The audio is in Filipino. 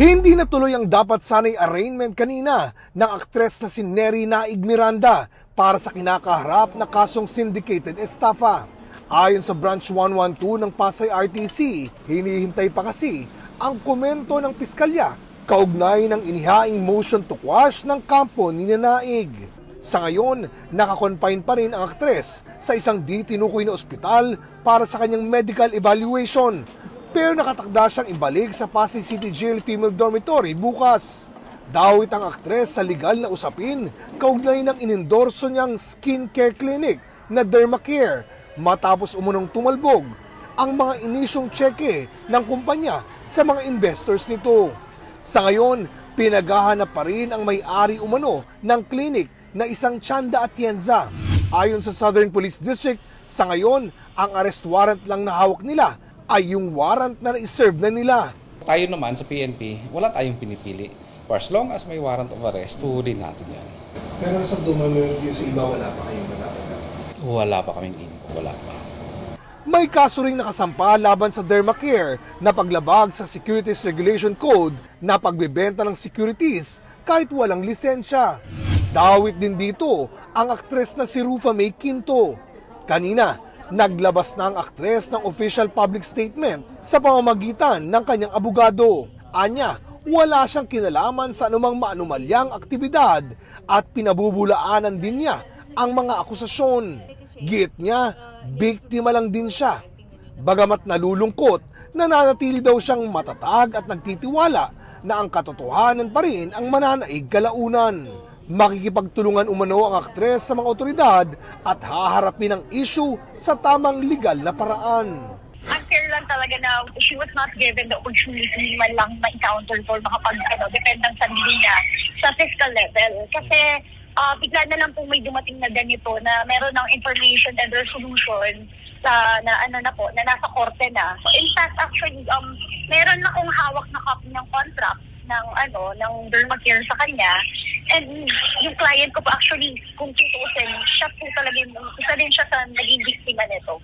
Hindi natuloy ang dapat sanay arraignment kanina ng aktres na si Neri Naig Miranda para sa kinakaharap na kasong syndicated estafa. Ayon sa Branch 112 ng Pasay RTC, hinihintay pa kasi ang komento ng piskalya kaugnay ng inihaing motion to quash ng kampo ni Naig. Sa ngayon, nakakonfine pa rin ang aktres sa isang di tinukoy na ospital para sa kanyang medical evaluation. Pero nakatakda siyang ibalik sa Pasay City Jail Female Dormitory bukas. Dawit ang aktres sa legal na usapin kaugnay ng inendorso niyang skincare clinic na Dermacare matapos umunong tumalbog ang mga inisyong tseke ng kumpanya sa mga investors nito. Sa ngayon, pinaghahanap pa rin ang may-ari umano ng clinic na isang Chanda Atienza. Ayon sa Southern Police District, sa ngayon, ang arrest warrant lang na hawak nila ay yung warrant na na-serve na nila. Tayo naman sa PNP, wala tayong pinipili. For as long as may warrant of arrest, tuhulin natin yan. Pero sa yung sa iba, wala pa kayong natatanggap. Wala pa kaming info, wala pa. May kaso ring nakasampa laban sa Dermacare na paglabag sa Securities Regulation Code na pagbebenta ng securities kahit walang lisensya. Dawit din dito ang aktres na si Rufa May Quinto. Kanina, naglabas na ang aktres ng official public statement sa pamamagitan ng kanyang abogado. Anya, wala siyang kinalaman sa anumang maanumalyang aktibidad at pinabubulaanan din niya ang mga akusasyon. Git niya, biktima lang din siya. Bagamat nalulungkot, nananatili daw siyang matatag at nagtitiwala na ang katotohanan pa rin ang mananaig kalaunan. Makikipagtulungan umano ang aktres sa mga otoridad at haharapin ang issue sa tamang legal na paraan. unfair lang talaga na she was not given the opportunity man lang ma-encounter for makapag, ano, depend ng sarili niya sa fiscal level. Kasi ah, bigla na lang po may dumating na ganito na meron ng information and resolution sa na ano na po na nasa korte na. So in fact actually um meron na akong hawak na copy ng contract ng ano ng Dermacare sa kanya and yung client ko po actually kung tutusin siya po talaga yung isa din siya sa naging biktima nito.